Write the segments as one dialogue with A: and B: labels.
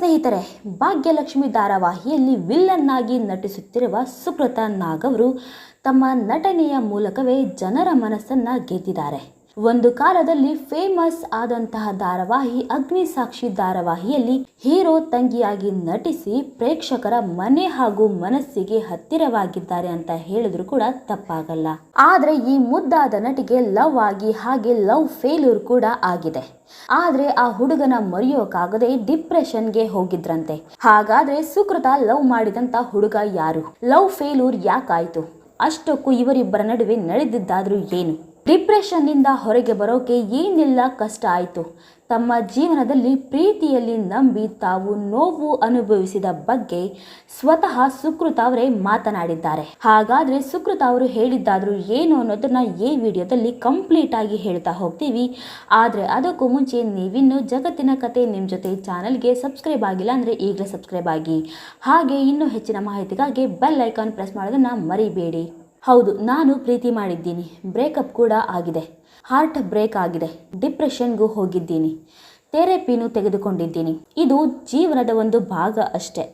A: ಸ್ನೇಹಿತರೆ ಭಾಗ್ಯಲಕ್ಷ್ಮಿ ಧಾರಾವಾಹಿಯಲ್ಲಿ ವಿಲ್ಲನ್ನಾಗಿ ನಟಿಸುತ್ತಿರುವ ಸುಕೃತ ನಾಗ್ ಅವರು ತಮ್ಮ ನಟನೆಯ ಮೂಲಕವೇ ಜನರ ಮನಸ್ಸನ್ನು ಗೆದ್ದಿದ್ದಾರೆ. ಒಂದು ಕಾಲದಲ್ಲಿ ಫೇಮಸ್ ಆದಂತಹ ಧಾರಾವಾಹಿ, ಅಗ್ನಿ ಸಾಕ್ಷಿ ಧಾರಾವಾಹಿಯಲ್ಲಿ ಹೀರೋ ತಂಗಿಯಾಗಿ ನಟಿಸಿ ಪ್ರೇಕ್ಷಕರ ಮನೆ ಹಾಗೂ ಮನಸ್ಸಿಗೆ ಹತ್ತಿರವಾಗಿದ್ದಾರೆ ಅಂತ ಹೇಳಿದ್ರು ಕೂಡ ತಪ್ಪಾಗಲ್ಲ. ಆದ್ರೆ ಈ ಮುದ್ದಾದ ನಟಿಗೆ ಲವ್ ಆಗಿ ಹಾಗೆ ಲವ್ ಫೇಲ್ಯೂರ್ ಕೂಡ ಆಗಿದೆ. ಆದ್ರೆ ಆ ಹುಡುಗನ ಮರೆಯೋಕಾಗದೆ ಡಿಪ್ರೆಷನ್ಗೆ ಹೋಗಿದ್ರಂತೆ. ಹಾಗಾದ್ರೆ ಸುಕೃತ ಲವ್ ಮಾಡಿದಂತ ಹುಡುಗ ಯಾರು? ಲವ್ ಫೇಲ್ಯೂರ್ ಯಾಕಾಯ್ತು? ಅಷ್ಟಕ್ಕೂ ಇವರಿಬ್ಬರ ನಡುವೆ ನಡೆದಿದ್ದಾದ್ರೂ ಏನು? ಡಿಪ್ರೆಷನ್ನಿಂದ ಹೊರಗೆ ಬರೋಕೆ ಏನೆಲ್ಲ ಕಷ್ಟ ಆಯಿತು? ತಮ್ಮ ಜೀವನದಲ್ಲಿ ಪ್ರೀತಿಯಲ್ಲಿ ನಂಬಿ ತಾವು ನೋವು ಅನುಭವಿಸಿದ ಬಗ್ಗೆ ಸ್ವತಃ ಸುಕೃತ ಅವರೇ ಮಾತನಾಡಿದ್ದಾರೆ. ಹಾಗಾದರೆ ಸುಕೃತ ಅವರು ಹೇಳಿದ್ದಾದರೂ ಏನು ಅನ್ನೋದನ್ನ ಈ ವಿಡಿಯೋದಲ್ಲಿ ಕಂಪ್ಲೀಟ್ ಆಗಿ ಹೇಳ್ತಾ ಹೋಗ್ತೀವಿ. ಆದರೆ ಅದಕ್ಕೂ ಮುಂಚೆ ನೀವಿನ್ನು ಜಗತ್ತಿನ ಕತೆ ನಿಮ್ಮ ಜೊತೆ ಚಾನಲ್ಗೆ ಸಬ್ಸ್ಕ್ರೈಬ್ ಆಗಿಲ್ಲ ಅಂದರೆ ಈಗಲೇ ಸಬ್ಸ್ಕ್ರೈಬ್ ಆಗಿ. ಹಾಗೆ ಇನ್ನೂ ಹೆಚ್ಚಿನ ಮಾಹಿತಿಗಾಗಿ ಬೆಲ್ ಐಕಾನ್ ಪ್ರೆಸ್ ಮಾಡೋದನ್ನು ಮರಿಬೇಡಿ. ಹೌದು, ನಾನು ಪ್ರೀತಿ ಮಾಡಿದ್ದೀನಿ. ಬ್ರೇಕಪ್ ಕೂಡ ಆಗಿದೆ. ಹಾರ್ಟ್ ಬ್ರೇಕ್ ಆಗಿದೆ. ಡಿಪ್ರೆಷನ್ಗೂ ಹೋಗಿದ್ದೀನಿ. ಥೆರಪಿನೂ ತೆಗೆದುಕೊಂಡಿದ್ದೀನಿ. ಇದು ಜೀವನದ ಒಂದು ಭಾಗ ಅಷ್ಟೆ.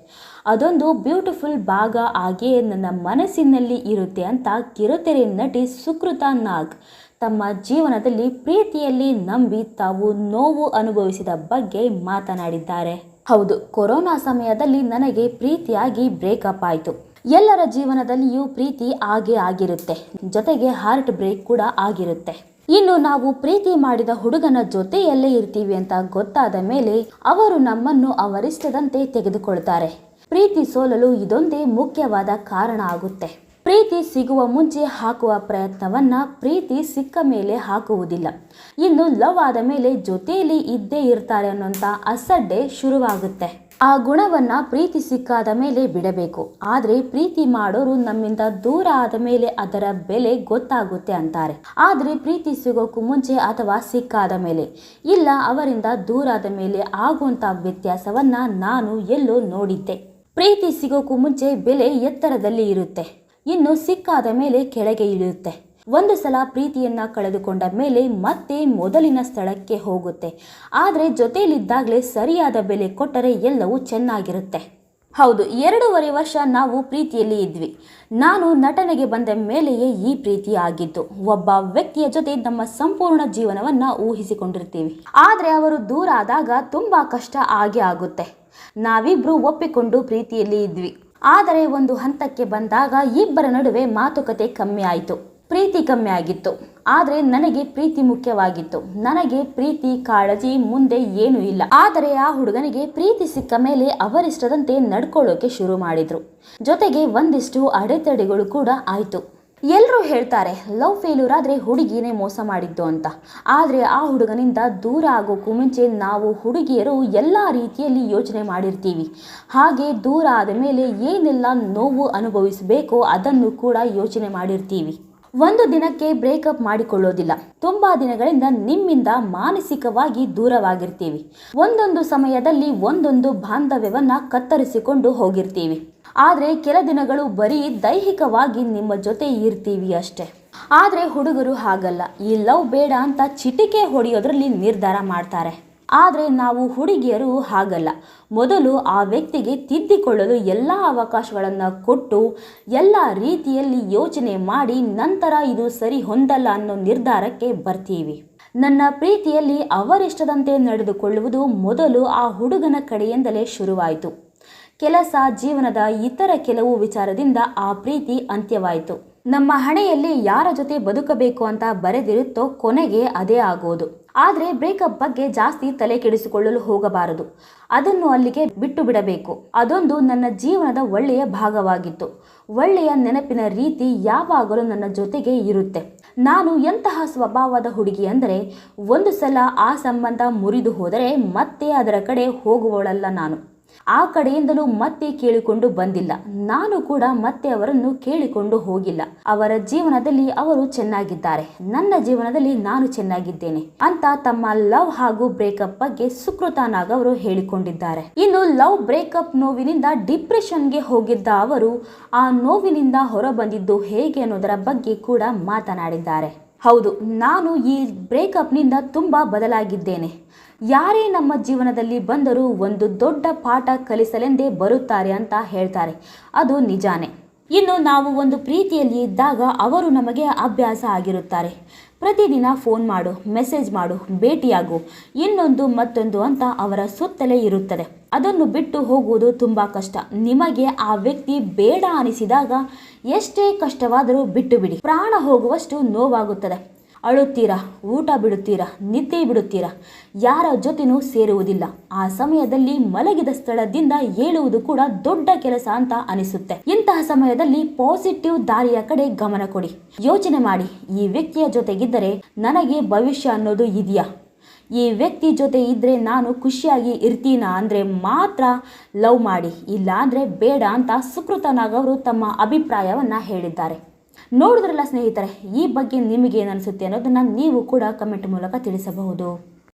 A: ಅದೊಂದು ಬ್ಯೂಟಿಫುಲ್ ಭಾಗ ಆಗಿಯೇ ನನ್ನ ಮನಸ್ಸಿನಲ್ಲಿ ಇರುತ್ತೆ ಅಂತ ಕಿರುತೆರೆ ನಟಿ ಸುಕೃತ ನಾಗ್ ತಮ್ಮ ಜೀವನದಲ್ಲಿ ಪ್ರೀತಿಯಲ್ಲಿ ನಂಬಿ ತಾವು ನೋವು ಅನುಭವಿಸಿದ ಬಗ್ಗೆ ಮಾತನಾಡಿದ್ದಾರೆ. ಹೌದು, ಕೊರೋನಾ ಸಮಯದಲ್ಲಿ ನನಗೆ ಪ್ರೀತಿಯಾಗಿ ಬ್ರೇಕಪ್ ಆಯಿತು. ಎಲ್ಲರ ಜೀವನದಲ್ಲಿಯೂ ಪ್ರೀತಿ ಆಗೇ ಆಗಿರುತ್ತೆ. ಜೊತೆಗೆ ಹಾರ್ಟ್ ಬ್ರೇಕ್ ಕೂಡ ಆಗಿರುತ್ತೆ. ಇನ್ನು ನಾವು ಪ್ರೀತಿ ಮಾಡಿದ ಹುಡುಗನ ಜೊತೆಯಲ್ಲೇ ಇರ್ತೀವಿ ಅಂತ ಗೊತ್ತಾದ ಮೇಲೆ ಅವರು ನಮ್ಮನ್ನು ಅವರಿಷ್ಟದಂತೆ ತೆಗೆದುಕೊಳ್ತಾರೆ. ಪ್ರೀತಿ ಸೋಲಲು ಇದೊಂದೇ ಮುಖ್ಯವಾದ ಕಾರಣ ಆಗುತ್ತೆ. ಪ್ರೀತಿ ಸಿಗುವ ಮುಂಚೆ ಹಾಕುವ ಪ್ರಯತ್ನವನ್ನ ಪ್ರೀತಿ ಸಿಕ್ಕ ಮೇಲೆ ಹಾಕುವುದಿಲ್ಲ. ಇನ್ನು ಲವ್ ಆದ ಮೇಲೆ ಜೊತೆಯಲ್ಲಿ ಇದ್ದೇ ಇರ್ತಾರೆ ಅನ್ನೋಂಥ ಅಸಡ್ಡೆ ಶುರುವಾಗುತ್ತೆ. ಆ ಗುಣವನ್ನ ಪ್ರೀತಿ ಸಿಕ್ಕಾದ ಮೇಲೆ ಬಿಡಬೇಕು. ಆದರೆ ಪ್ರೀತಿ ಮಾಡೋರು ನಮ್ಮಿಂದ ದೂರ ಆದ ಮೇಲೆ ಅದರ ಬೆಲೆ ಗೊತ್ತಾಗುತ್ತೆ ಅಂತಾರೆ. ಆದರೆ ಪ್ರೀತಿ ಸಿಗೋಕ್ಕೂ ಮುಂಚೆ ಅಥವಾ ಸಿಕ್ಕಾದ ಮೇಲೆ. ಇಲ್ಲ, ಅವರಿಂದ ದೂರ ಆದ ಮೇಲೆ ಆಗುವಂಥ ವ್ಯತ್ಯಾಸವನ್ನ ನಾನು ಎಲ್ಲೋ ನೋಡಿದ್ದೆ. ಪ್ರೀತಿ ಸಿಗೋಕ್ಕೂ ಮುಂಚೆ ಬೆಲೆ ಎತ್ತರದಲ್ಲಿ ಇರುತ್ತೆ. ಇನ್ನು ಸಿಕ್ಕಾದ ಮೇಲೆ ಕೆಳಗೆ ಇಳಿಯುತ್ತೆ. ಒಂದು ಸಲ ಪ್ರೀತಿಯನ್ನ ಕಳೆದುಕೊಂಡ ಮೇಲೆ ಮತ್ತೆ ಮೊದಲಿನ ಸ್ಥಳಕ್ಕೆ ಹೋಗುತ್ತೆ. ಆದರೆ ಜೊತೆಯಲ್ಲಿದ್ದಾಗಲೇ ಸರಿಯಾದ ಬೆಲೆ ಕೊಟ್ಟರೆ ಎಲ್ಲವೂ ಚೆನ್ನಾಗಿರುತ್ತೆ. ಹೌದು, ಎರಡೂವರೆ ವರ್ಷ ನಾವು ಪ್ರೀತಿಯಲ್ಲಿ ಇದ್ವಿ. ನಾನು ನಟನೆಗೆ ಬಂದ ಮೇಲೆಯೇ ಈ ಪ್ರೀತಿ ಆಗಿದ್ದು. ಒಬ್ಬ ವ್ಯಕ್ತಿಯ ಜೊತೆ ನಮ್ಮ ಸಂಪೂರ್ಣ ಜೀವನವನ್ನ ಊಹಿಸಿಕೊಂಡಿರ್ತೀವಿ. ಆದರೆ ಅವರು ದೂರ ಆದಾಗ ತುಂಬಾ ಕಷ್ಟ ಆಗೇ ಆಗುತ್ತೆ. ನಾವಿಬ್ಬರು ಒಪ್ಪಿಕೊಂಡು ಪ್ರೀತಿಯಲ್ಲಿ ಇದ್ವಿ. ಆದರೆ ಒಂದು ಹಂತಕ್ಕೆ ಬಂದಾಗ ಇಬ್ಬರ ನಡುವೆ ಮಾತುಕತೆ ಕಮ್ಮಿ ಆಯಿತು. ಪ್ರೀತಿ ಕಮ್ಮಿ ಆಗಿತ್ತು. ಆದರೆ ನನಗೆ ಪ್ರೀತಿ ಮುಖ್ಯವಾಗಿತ್ತು. ನನಗೆ ಪ್ರೀತಿ, ಕಾಳಜಿ ಮುಂದೆ ಏನೂ ಇಲ್ಲ. ಆದರೆ ಆ ಹುಡುಗನಿಗೆ ಪ್ರೀತಿ ಸಿಕ್ಕ ಮೇಲೆ ಅವರಿಷ್ಟದಂತೆ ನಡ್ಕೊಳ್ಳೋಕೆ ಶುರು ಮಾಡಿದ್ರು. ಜೊತೆಗೆ ಒಂದಿಷ್ಟು ಅಡೆತಡೆಗಳು ಕೂಡ ಆಯಿತು. ಎಲ್ಲರೂ ಹೇಳ್ತಾರೆ, ಲವ್ ಫೇಲ್ಯೂರ್ ಆದರೆ ಹುಡುಗಿನೇ ಮೋಸ ಮಾಡಿದ್ದು ಅಂತ. ಆದರೆ ಆ ಹುಡುಗನಿಂದ ದೂರ ಆಗೋಕ್ಕೂ ಮುಂಚೆ ನಾವು ಹುಡುಗಿಯರು ಎಲ್ಲ ರೀತಿಯಲ್ಲಿ ಯೋಚನೆ ಮಾಡಿರ್ತೀವಿ. ಹಾಗೆ ದೂರ ಆದ ಮೇಲೆ ಏನೆಲ್ಲ ನೋವು ಅನುಭವಿಸಬೇಕೋ ಅದನ್ನು ಕೂಡ ಯೋಚನೆ ಮಾಡಿರ್ತೀವಿ. ಒಂದು ದಿನಕ್ಕೆ ಬ್ರೇಕಪ್ ಮಾಡಿಕೊಳ್ಳೋದಿಲ್ಲ. ತುಂಬಾ ದಿನಗಳಿಂದ ನಿಮ್ಮಿಂದ ಮಾನಸಿಕವಾಗಿ ದೂರವಾಗಿರ್ತೀವಿ. ಒಂದೊಂದು ಸಮಯದಲ್ಲಿ ಒಂದೊಂದು ಬಾಂಧವ್ಯವನ್ನ ಕತ್ತರಿಸಿಕೊಂಡು ಹೋಗಿರ್ತೀವಿ. ಆದರೆ ಕೆಲ ದಿನಗಳು ಬರೀ ದೈಹಿಕವಾಗಿ ನಿಮ್ಮ ಜೊತೆ ಇರ್ತೀವಿ ಅಷ್ಟೇ. ಆದರೆ ಹುಡುಗರು ಹಾಗಲ್ಲ. ಈ ಲವ್ ಬೇಡ ಅಂತ ಚಿಟಿಕೆ ಹೊಡೆಯೋದ್ರಲ್ಲಿ ನಿರ್ಧಾರ ಮಾಡ್ತಾರೆ. ಆದರೆ ನಾವು ಹುಡುಗಿಯರು ಹಾಗಲ್ಲ. ಮೊದಲು ಆ ವ್ಯಕ್ತಿಗೆ ತಿದ್ದಿಕೊಳ್ಳಲು ಎಲ್ಲ ಅವಕಾಶಗಳನ್ನು ಕೊಟ್ಟು ಎಲ್ಲ ರೀತಿಯಲ್ಲಿ ಯೋಚನೆ ಮಾಡಿ ನಂತರ ಇದು ಸರಿ ಹೊಂದಲ್ಲ ಅನ್ನೋ ನಿರ್ಧಾರಕ್ಕೆ ಬರ್ತೀವಿ. ನನ್ನ ಪ್ರೀತಿಯಲ್ಲಿ ಅವರಿಷ್ಟದಂತೆ ನಡೆದುಕೊಳ್ಳುವುದು ಮೊದಲು ಆ ಹುಡುಗನ ಕಡೆಯಿಂದಲೇ ಶುರುವಾಯಿತು. ಕೆಲಸ, ಜೀವನದ ಇತರ ಕೆಲವು ವಿಚಾರದಿಂದ ಆ ಪ್ರೀತಿ ಅಂತ್ಯವಾಯಿತು. ನಮ್ಮ ಹಣೆಯಲ್ಲಿ ಯಾರ ಜೊತೆ ಬದುಕಬೇಕು ಅಂತ ಬರೆದಿರುತ್ತೋ ಕೊನೆಗೆ ಅದೇ ಆಗೋದು. ಆದರೆ ಬ್ರೇಕಪ್ ಬಗ್ಗೆ ಜಾಸ್ತಿ ತಲೆ ಕೆಡಿಸಿಕೊಳ್ಳಲು ಹೋಗಬಾರದು. ಅದನ್ನು ಅಲ್ಲಿಗೆ ಬಿಟ್ಟು ಬಿಡಬೇಕು. ಅದೊಂದು ನನ್ನ ಜೀವನದ ಒಳ್ಳೆಯ ಭಾಗವಾಗಿತ್ತು. ಒಳ್ಳೆಯ ನೆನಪಿನ ರೀತಿ ಯಾವಾಗಲೂ ನನ್ನ ಜೊತೆಗೆ ಇರುತ್ತೆ. ನಾನು ಎಂತಹ ಸ್ವಭಾವದ ಹುಡುಗಿ ಅಂದರೆ, ಒಂದು ಸಲ ಆ ಸಂಬಂಧ ಮುರಿದು ಹೋದರೆ ಮತ್ತೆ ಅದರ ಕಡೆ ಹೋಗುವವಳಲ್ಲ ನಾನು. ಆ ಕಡೆಯಿಂದಲೂ ಮತ್ತೆ ಕೇಳಿಕೊಂಡು ಬಂದಿಲ್ಲ. ನಾನು ಕೂಡ ಮತ್ತೆ ಅವರನ್ನು ಕೇಳಿಕೊಂಡು ಹೋಗಿಲ್ಲ. ಅವರ ಜೀವನದಲ್ಲಿ ಅವರು ಚೆನ್ನಾಗಿದ್ದಾರೆ. ನನ್ನ ಜೀವನದಲ್ಲಿ ನಾನು ಚೆನ್ನಾಗಿದ್ದೇನೆ ಅಂತ ತಮ್ಮ ಲವ್ ಹಾಗೂ ಬ್ರೇಕಪ್ ಬಗ್ಗೆ ಸುಕೃತ ನಾಗ್ ಅವರು ಹೇಳಿಕೊಂಡಿದ್ದಾರೆ. ಇನ್ನು ಲವ್ ಬ್ರೇಕಪ್ ನೋವಿನಿಂದ ಡಿಪ್ರೆಷನ್ಗೆ ಹೋಗಿದ್ದ ಅವರು ಆ ನೋವಿನಿಂದ ಹೊರಬಂದಿದ್ದು ಹೇಗೆ ಅನ್ನೋದರ ಬಗ್ಗೆ ಕೂಡ ಮಾತನಾಡಿದ್ದಾರೆ. ಹೌದು, ನಾನು ಈ ಬ್ರೇಕಪ್ನಿಂದ ತುಂಬ ಬದಲಾಗಿದ್ದೇನೆ. ಯಾರೇ ನಮ್ಮ ಜೀವನದಲ್ಲಿ ಬಂದರೂ ಒಂದು ದೊಡ್ಡ ಪಾಠ ಕಲಿಸಲೆಂದೇ ಬರುತ್ತಾರೆ ಅಂತ ಹೇಳ್ತಾರೆ. ಅದು ನಿಜಾನೇ. ಇನ್ನು ನಾವು ಒಂದು ಪ್ರೀತಿಯಲ್ಲಿ ಇದ್ದಾಗ ಅವರು ನಮಗೆ ಅಭ್ಯಾಸ ಆಗಿರುತ್ತಾರೆ. ಪ್ರತಿದಿನ ಫೋನ್ ಮಾಡು, ಮೆಸೇಜ್ ಮಾಡು, ಭೇಟಿಯಾಗು. ಇನ್ನೊಂದು ಮತ್ತೊಂದು ಅಂತ ಅವರ ಸುತ್ತಲೇ ಇರುತ್ತದೆ. ಅದನ್ನು ಬಿಟ್ಟು ಹೋಗುವುದು ತುಂಬ ಕಷ್ಟ. ನಿಮಗೆ ಆ ವ್ಯಕ್ತಿ ಬೇಡ ಅನಿಸಿದಾಗ ಎಷ್ಟೇ ಕಷ್ಟವಾದರೂ ಬಿಟ್ಟು ಬಿಡಿ. ಪ್ರಾಣ ಹೋಗುವಷ್ಟು ನೋವಾಗುತ್ತದೆ. ಅಳುತ್ತೀರಾ? ಊಟ ಬಿಡುತ್ತೀರಾ? ನಿದ್ದೆ ಬಿಡುತ್ತೀರಾ? ಯಾರ ಜೊತೆನೂ ಸೇರುವುದಿಲ್ಲ. ಆ ಸಮಯದಲ್ಲಿ ಮಲಗಿದ ಸ್ಥಳದಿಂದ ಏಳುವುದು ಕೂಡ ದೊಡ್ಡ ಕೆಲಸ ಅಂತ ಅನಿಸುತ್ತೆ. ಇಂತಹ ಸಮಯದಲ್ಲಿ ಪಾಸಿಟಿವ್ ದಾರಿಯ ಕಡೆ ಗಮನ ಕೊಡಿ. ಯೋಚನೆ ಮಾಡಿ, ಈ ವ್ಯಕ್ತಿಯ ಜೊತೆಗಿದ್ದರೆ ನನಗೆ ಭವಿಷ್ಯ ಅನ್ನೋದು ಇದೆಯಾ? ಈ ವ್ಯಕ್ತಿ ಜೊತೆ ಇದ್ದರೆ ನಾನು ಖುಷಿಯಾಗಿ ಇರ್ತೀನಾ ಅಂದರೆ ಮಾತ್ರ ಲವ್ ಮಾಡಿ ಇಲ್ಲ ಅಂದರೆ ಬೇಡ ಅಂತ ಸುಕೃತ ನಾಗ್ ಅವರು ತಮ್ಮ ಅಭಿಪ್ರಾಯವನ್ನು ಹೇಳಿದ್ದಾರೆ. ನೋಡಿದ್ರಲ್ಲ ಸ್ನೇಹಿತರೆ ಈ ಬಗ್ಗೆ ನಿಮಗೆ ಏನು ಅನಿಸುತ್ತೆ ಅನ್ನೋದನ್ನು ನೀವು ಕೂಡ ಕಮೆಂಟ್ ಮೂಲಕ ತಿಳಿಸಬಹುದು.